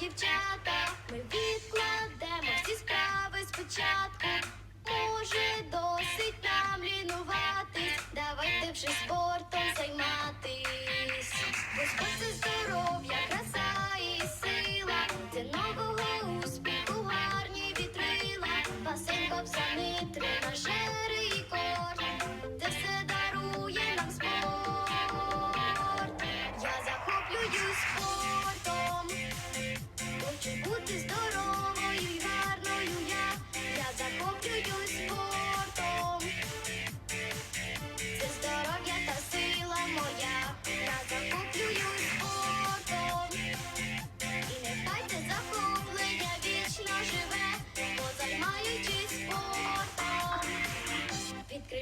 дівчата, ми відкладемо всі справи спочатку. Може, досить нам лінуватись, давайте вже спортом займатись. Бо спорт – це здоров'я, краса і сила, це нового успіху, гарні вітрила, басейн бабсани три.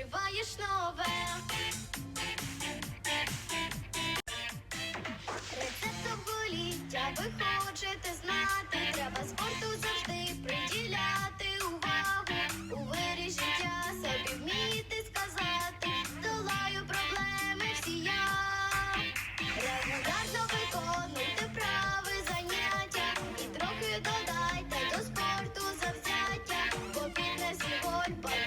відкриваєш нове. Рецепт довголіття ви хочете знати. Треба спорту завжди приділяти увагу. У вирі життя собі вміти сказати. Долаю проблеми всі я. Регулярно виконуйте прави заняття. І трохи додайте до спорту завзяття. Бо фітнес і.